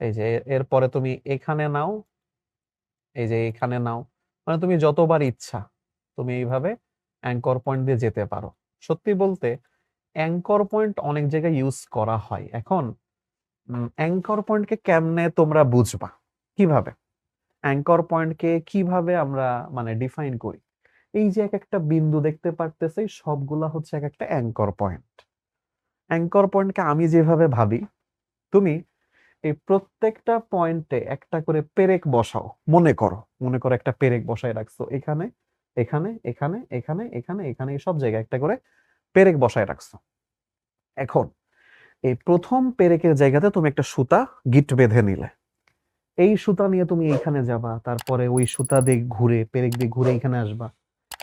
এই যে এরপরে তুমি এখানে নাও। এই যে, এখানে নাও। মানে তুমি যতবার ইচ্ছা, তুমি এইভাবে অ্যাঙ্কর পয়েন্ট দিয়ে যেতে পারো। সত্যি বলতে অ্যাঙ্কর পয়েন্ট অনেক জায়গায় ইউজ করা হয়। এখন অ্যাঙ্কর পয়েন্টকে কেমনে তোমরা বুঝবা? কীভাবে? অ্যাঙ্কর পয়েন্টকে কীভাবে আমরা মানে ডিফাইন করি? এই যে এক একটা বিন্দু দেখতে পারতেছে, সবগুলা হচ্ছে এক একটা অ্যাঙ্কর পয়েন্ট অ্যাঙ্কর পয়েন্টকে আমি যেভাবে ভাবি, তুমি এই প্রত্যেকটা পয়েন্টে একটা করে পেরেক বসাও। মনে করো মনে করো একটা পেরেক বসায় রাখছো। এখানে এখানে এখানে এখানে এখানে এখানে সব জায়গায় একটা করে পেরেক বসায় রাখছো। এখন, এই প্রথম পেরেকের জায়গাতে তুমি একটা সুতা গিট বেঁধে নিলে। এই সুতা নিয়ে তুমি এইখানে যাবা, তারপরে ওই সুতা দিয়ে ঘুরে, পেরেক দিয়ে ঘুরে এখানে আসবা।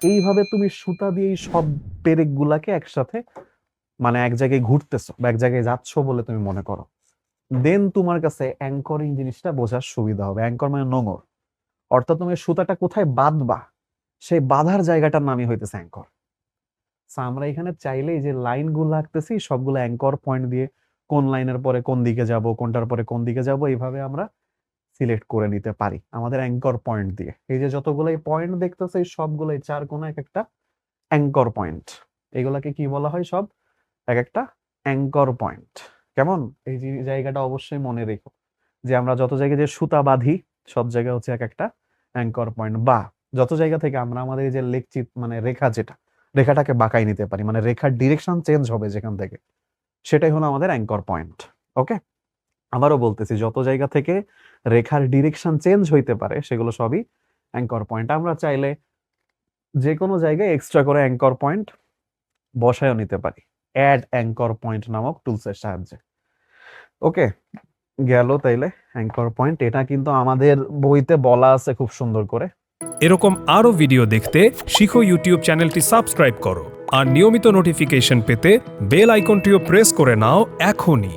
এইভাবে তুমি সুতা দিয়ে সব পেরেক গুলাকে একসাথে মানে এক জায়গায় ঘুরতেছো বা এক জায়গায় যাচ্ছ বলে তুমি মনে করো। দেন তোমার কাছে অ্যাঙ্করিং জিনিসটা বোঝার সুবিধা হবে। অ্যাঙ্কর মানে নোঙর। অর্থাৎ তুমি সুতাটা কোথায় বাঁধবা, সেই বাঁধার জায়গাটার নামই হইতেছে অ্যাঙ্কর আমরা এখানে চাইলেই যে লাইনগুলো আঁকতেছি, সবগুলো অ্যাঙ্কর পয়েন্ট দিয়ে কোন লাইনের পরে কোন দিকে যাব, কোনটার পরে কোন দিকে যাব, এইভাবে আমরা সিলেক্ট করে নিতে পারি আমাদের অ্যাঙ্কর পয়েন্ট দিয়ে। এই যে যতগুলো পয়েন্ট দেখতেছে, এই সবগুলো এই চার কোনা এক একটা অ্যাঙ্কর পয়েন্ট এগুলাকে কি বলা হয় সব? এক একটা অ্যাঙ্কর পয়েন্ট কেমন? এই জায়গাটা অবশ্যই মনে রেখো যে আমরা যত জায়গায় যে সুতা বাঁধি, সব জায়গায় হচ্ছে এক একটা অ্যাঙ্কর পয়েন্ট বা যত জায়গা থেকে আমরা আমাদের যে লেখচিত মানে রেখা যেটা, রেখাটাকে বাঁকাই নিতে পারি মানে রেখার ডিরেকশন চেঞ্জ হবে যেখান থেকে, সেটাই হলো আমাদের অ্যাঙ্কর পয়েন্ট ওকে আবারও বলতেছি, যত জায়গা থেকে রেখার ডিরেকশন চেঞ্জ হইতে পারে, সেগুলো সবই অ্যাঙ্কর পয়েন্ট আমরা চাইলে যে কোনো জায়গায় এক্সট্রা করে অ্যাঙ্কর পয়েন্ট বসায়ও নিতে পারি। অ্যাড অ্যাঙ্কর পয়েন্ট নামক টুলসের সাহায্যে। ওকে গেল তাইলে অ্যাঙ্কর পয়েন্ট এটা কিন্তু আমাদের বইতে বলা আছে খুব সুন্দর করে। এরকম আরও ভিডিও দেখতে শিখো ইউটিউব চ্যানেলটি সাবস্ক্রাইব করো। আর নিয়মিত নোটিফিকেশন পেতে বেল আইকনটিও প্রেস করে নাও এখনই।